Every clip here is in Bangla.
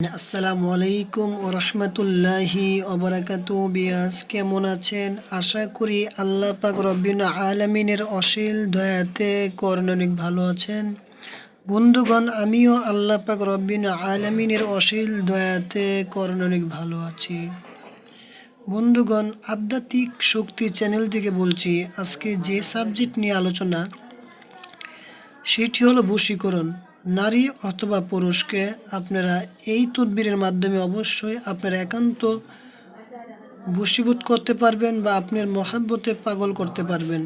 আসসালামু আলাইকুম ও রহমতুল্লাহি ওবরাকাতু বিয়াস, কেমন আছেন? আশা করি আল্লাহ পাক রব্বিন আলমিনের অশীল দয়াতে করণ অনেক ভালো আছেন। বন্ধুগণ, আমিও আল্লাহ পাক রব্বিন আলমিনের অশীল দয়াতে করণ অনেক ভালো আছি। বন্ধুগণ, আধ্যাত্মিক শক্তি চ্যানেল থেকে বলছি, আজকে যে সাবজেক্ট নিয়ে আলোচনা, সেটি হলো বশীকরণ। নারী অথবা পুরুষকে আপনারা এই তদবিরের মাধ্যমে অবশ্যই আপনারা একান্ত বশীভূত করতে পারবেন বা আপনার মহাব্বতে পাগল করতে পারবেন,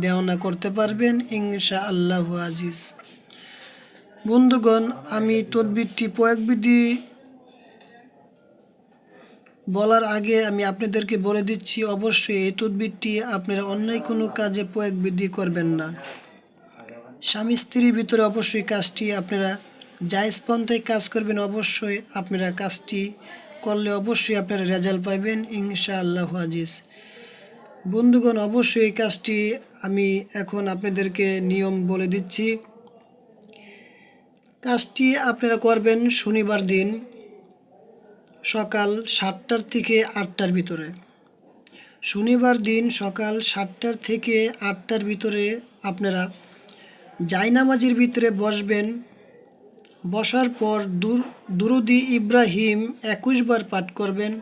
দেওয়ানা করতে পারবেন ইনশা আল্লাহ আজিজ। বন্ধুগণ, আমি তদবিরটি প্রয়োগবিধি বলার আগে আমি আপনাদেরকে বলে দিচ্ছি, অবশ্যই এই তদবিরটি আপনারা অন্যায় কোনো কাজে প্রয়োগবিধি করবেন না। স্বামী স্ত্রীর ভিতরে অবশ্যই কাজটি আপনারা জায়জ পন্থায় কাজ করবেন, অবশ্যই আপনারা কাজটি করলে অবশ্যই আপনারা রেজাল্ট পাবেন ইনশা আল্লাহ আজিজ। বন্ধুগণ, অবশ্যই এই কাজটি আমি এখন আপনাদেরকে নিয়ম বলে দিচ্ছি। কাজটি আপনারা করবেন শনিবার দিন সকাল সাতটার থেকে আটটার ভিতরে। শনিবার দিন সকাল সাতটার থেকে আটটার ভিতরে আপনারা জায়নামাজের ভিতরে বসবেন। বসার পর দুর দুরুদি ইব্রাহিম একুশ বার পাঠ করবেন।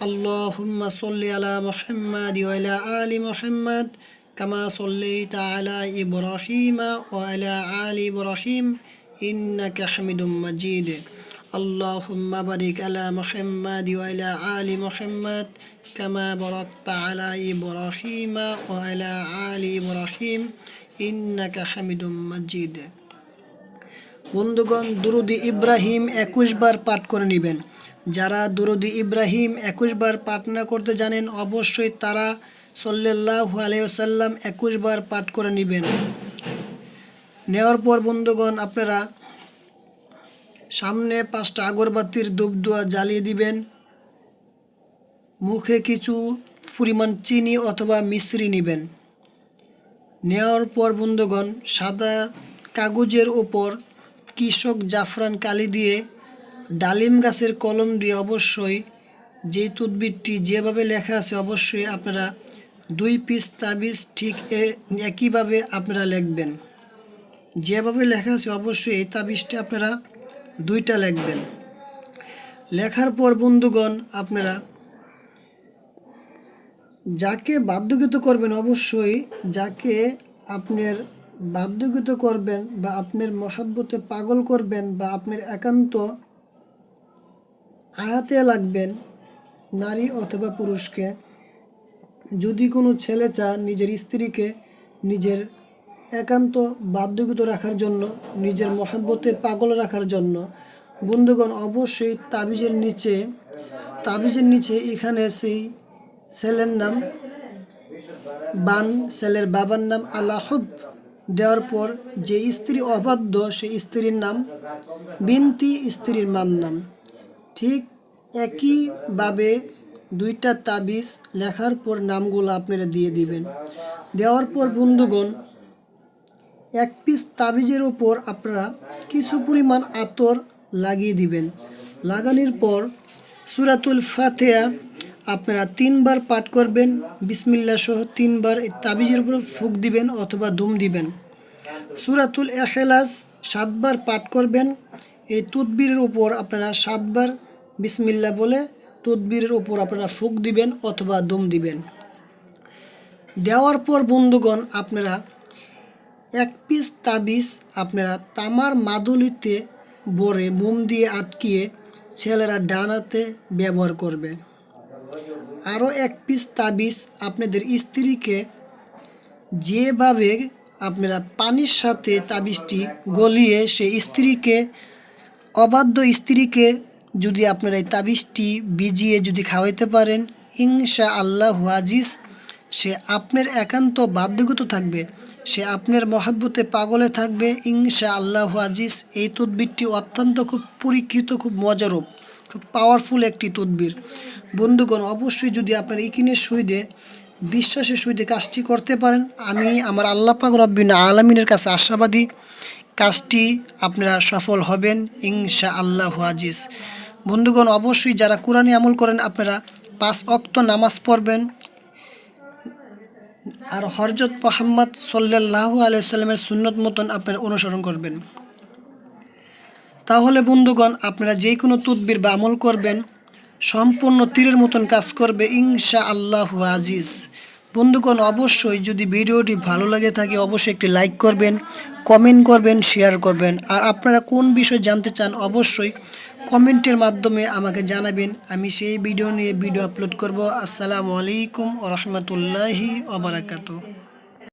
আল্লাহুম্মা সল্লি আলা মোহাম্মদ ওয়ালা আলি মোহাম্মদ কামা সল্লি আলা ইব্রাহিমা ওয়ালা আলি ইব্রাহিম ইন্নাকা হামিদুম মাজিদ। আল্লাহুম্মা বারিক আলা মোহাম্মদ ওয়ালা আলি মোহাম্মদ কামা বারাকতা আলা ইব্রাহিমা ওয়ালা আলি ইব্রাহিম ইন্নাকা হামিদুম মাজিদ। বন্ধুগণ, দুরুদি ইব্রাহিম একুশ বার পাঠ করে নেবেন। যারা দুরুদি ইব্রাহিম একুশ বার পাঠ না করতে জানেন, অবশ্যই তারা সল্লাহ আলাইসাল্লাম একুশ বার পাঠ করে নেবেন। নেওয়ার পর, বন্ধুগণ, আপনারা সামনে পাঁচটা আগরবাতির দুবদুয়া জ্বালিয়ে দিবেন। মুখে কিছু পরিমাণ চিনি অথবা মিশ্রি নেবেন। নেওয়ার পর বন্ধুগণ, সাদা কাগজের ওপর কৃষক জাফরান কালি দিয়ে ডালিম গাছের কলম দিয়ে অবশ্যই যে তদবিরটি যেভাবে লেখা আছে অবশ্যই আপনারা দুই পিস তাবিজ ঠিক একইভাবে আপনারা লিখবেন। যেভাবে লেখা আছে অবশ্যই এই তাবিজটি আপনারা দুইটা লিখবেন। লেখার পর বন্ধুগণ, আপনারা যাকে বাধ্যকৃত করবেন অবশ্যই, যাকে আপনার বাধ্যকৃত করবেন বা আপনার মহাব্বতে পাগল করবেন বা আপনার একান্ত আয়াতে লাগবেন নারী অথবা পুরুষকে, যদি কোনো ছেলে চান নিজের স্ত্রীকে নিজের একান্ত বাধ্যকৃত রাখার জন্য, নিজের মহাব্বতে পাগল রাখার জন্য, বন্ধুগণ, অবশ্যই তাবিজের নিচে তাবিজের নিচে এখানে সেই ছেলের নাম বান, ছেলের বাবার নাম আল্লাহব দেওয়ার পর যে স্ত্রী অবাধ্য, সেই স্ত্রীর নাম বিনতি, স্ত্রীর মান নাম। ঠিক একইভাবে দুইটা তাবিজ লেখার পর নামগুলো আপনারা দিয়ে দিবেন। দেওয়ার পর বন্ধুগণ, এক পিস তাবিজের ওপর আপনারা কিছু পরিমাণ আতর লাগিয়ে দিবেন। লাগানোর পর সুরাতুল ফাতেয়া আপনারা তিনবার পাঠ করবেন, বিসমিল্লা সহ তিনবার তাবিজের উপর ফুক দিবেন অথবা দুম দিবেন। সুরাতুল এখেলাস সাতবার পাঠ করবেন, এই তুদবিরের উপর আপনারা সাতবার বিসমিল্লা বলে তুদবিরের উপর আপনারা ফুক দিবেন অথবা দুম দিবেন। দেওয়ার পর বন্ধুগণ, আপনারা এক পিস তাবিজ আপনারা তামার মাদুলিতে বরে মোম দিয়ে আটকিয়ে ছেলেরা ডানাতে ব্যবহার করবে। আরও এক পিস তাবিজ আপনাদের স্ত্রীকে যেভাবে আপনারা পানির সাথে তাবিজটি গলিয়ে সেই স্ত্রীকে, অবাধ্য স্ত্রীকে যদি আপনারা এই তাবিজটি ভিজিয়ে যদি খাওয়াইতে পারেন ইনশা আল্লাহ আজিজ, সে আপনার একান্ত বাধ্যগত থাকবে, সে আপনার মহাব্বতে পাগলে থাকবে ইনশা আল্লাহ আজিজ। এই তদবিরটি অত্যন্ত খুব পরীক্ষিত, খুব মজারূপ খুব পাওয়ারফুল একটি তদবির। বন্ধুগণ, অবশ্যই যদি আপনার ইকিনের সহিদে বিশ্বাসের সহিদে কাজটি করতে পারেন, আমি আমার আল্লাহ পাক রব্বিন আলমিনের কাছে আশাবাদী। কাজটি আপনারা সফল হবেন ইনশা আল্লাহ আজিজ। বন্ধুগণ, অবশ্যই যারা কোরআনী আমল করেন, আপনারা পাঁচ অক্ত নামাজ পড়বেন। আর হরজত মোহাম্মদ সাল্লাহ আলাইসাল্লামের সুন্নত মতন আপনারা অনুসরণ করবেন। তাহলে বন্ধুগণ, আপনারা যে কোনো তুদবির বা আমল করবেন, সম্পূর্ণ তীরের মতন কাজ করবে ইনশা আল্লাহ আজিজ। বন্ধুগণ, অবশ্যই যদি ভিডিওটি ভালো লাগে থাকে, অবশ্যই একটি লাইক করবেন, কমেন্ট করবেন, শেয়ার করবেন। আর আপনারা কোন বিষয় জানতে চান, অবশ্যই কমেন্টের মাধ্যমে আমাকে জানাবেন। আমি সেই ভিডিও নিয়ে ভিডিও আপলোড করব। আসসালামু আলাইকুম ও রহমতুল্লাহি ওবরাকাতু